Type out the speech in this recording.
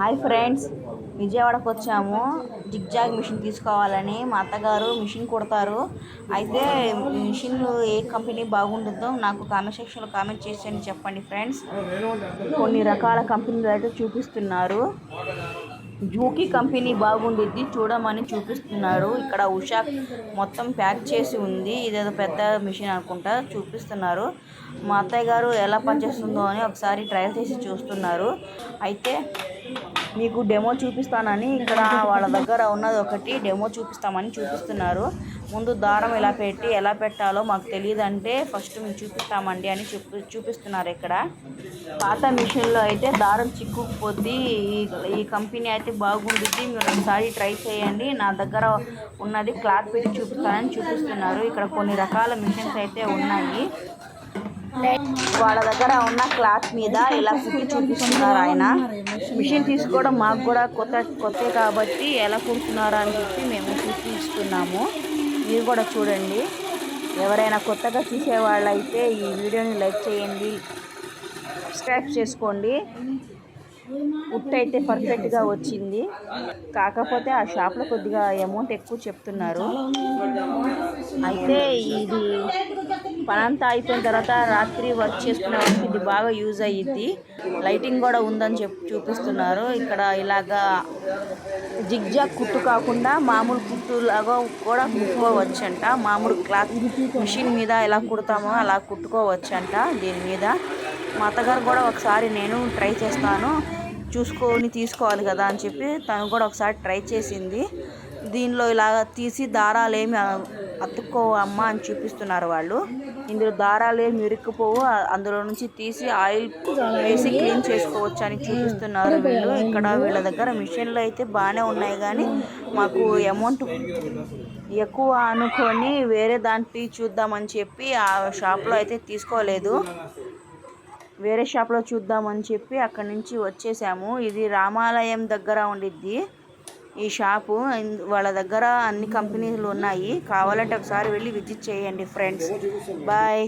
Hi friends విజయవాడకు వచ్చాము. Zigzag machine తీసుకోవాలని మా అత్తగారు మిషన్ కుడతారు. అయితే మిషన్ ఏ కంపెనీ బాగుంటుందో నాకు కామెంట్ సెక్షన్లో కామెంట్ చేసి చెప్పండి ఫ్రెండ్స్. కొన్ని రకాల కంపెనీలు అయితే చూపిస్తున్నారు. జూకి కంపెనీ బాగుండిద్ది చూడమని చూపిస్తున్నారు. ఇక్కడ ఉషా మొత్తం ప్యాక్ చేసి ఉంది. ఇదేదో పెద్ద మిషన్ అనుకుంటా చూపిస్తున్నారు. మా అత్తయ్య గారు ఎలా పనిచేస్తుందో అని ఒకసారి ట్రయల్ చేసి చూస్తున్నారు. అయితే మీకు డెమో చూపిస్తానని ఇక్కడ వాళ్ళ దగ్గర ఉన్నది ఒకటి. డెమో చూపిస్తామని చూపిస్తున్నారు. ముందు దారం ఎలా పెట్టి ఎలా పెట్టాలో మాకు తెలియదంటే ఫస్ట్ మేము చూపిస్తామండి అని చూపి చూపిస్తున్నారు ఇక్కడ. పాత మిషన్లో అయితే దారం చిక్కుకుపోద్ది. ఈ ఈ కంపెనీ అయితే బాగుంటుంది మీరు ఒకసారి ట్రై చేయండి. నా దగ్గర ఉన్నది క్లాత్ పెట్టి చూపిస్తానని చూపిస్తున్నారు. ఇక్కడ కొన్ని రకాల మిషన్స్ అయితే ఉన్నాయి. వాళ్ళ దగ్గర ఉన్న క్లాత్ మీద ఇలా కుట్టి చూపిస్తున్నారు ఆయన. మిషన్ తీసుకోవడం మాకు కూడా కొత్త కొత్త కాబట్టి ఎలా కుడుతున్నారా అని చెప్పి మేము చూపిస్తున్నాము. మీరు కూడా చూడండి. ఎవరైనా కొత్తగా చూసేవాళ్ళు అయితే ఈ వీడియోని లైక్ చేయండి సబ్స్క్రైబ్ చేసుకోండి. ఉట్ అయితే పర్ఫెక్ట్గా వచ్చింది. కాకపోతే ఆ షాప్లో కొద్దిగా అమౌంట్ ఎక్కువ చెప్తున్నారు. అయితే ఇది పనంతా అయిపోయిన తర్వాత రాత్రి వర్క్ చేసుకునే వాళ్ళకి ఇది బాగా యూజ్ అయ్యిద్ది లైటింగ్ కూడా ఉందని చెప్పి చూపిస్తున్నారు. ఇక్కడ ఇలాగా జిగ్జాగ్ కుట్టు కాకుండా మామూలు కుట్టు లాగా కూడా కుట్టుకోవచ్చంట. మామూలు క్లాత్ మిషన్ మీద ఎలా కుడతామో అలా కుట్టుకోవచ్చంట దీని మీద. మా అత్తగారు కూడా ఒకసారి నేను ట్రై చేస్తాను. చూసుకొని తీసుకోవాలి కదా అని చెప్పి తను కూడా ఒకసారి ట్రై చేసింది. దీనిలో ఇలా తీసి దారాలు ఏమి అతుక్కోవు అమ్మ అని చూపిస్తున్నారు వాళ్ళు. ఇందులో దారాలు ఏమి ఇరుక్కుపోవు అందులో నుంచి తీసి ఆయిల్ వేసి క్లీన్ చేసుకోవచ్చు అని చూపిస్తున్నారు వీళ్ళు. ఇక్కడ వీళ్ళ దగ్గర మిషన్లు అయితే బాగానే ఉన్నాయి కానీ మాకు అమౌంట్ ఎక్కువ అనుకొని వేరే దాంట్లో చూద్దామని చెప్పి ఆ షాప్లో అయితే తీసుకోలేదు. వేరే షాప్లో చూద్దామని చెప్పి అక్కడి నుంచి వచ్చేసాము. ఇది రామాలయం దగ్గర ఉండిద్ది. ఈ షాపు వాళ్ళ దగ్గర అన్ని కంపెనీలు ఉన్నాయి. కావాలంటే ఒకసారి వెళ్ళి విజిట్ చేయండి ఫ్రెండ్స్. బాయ్.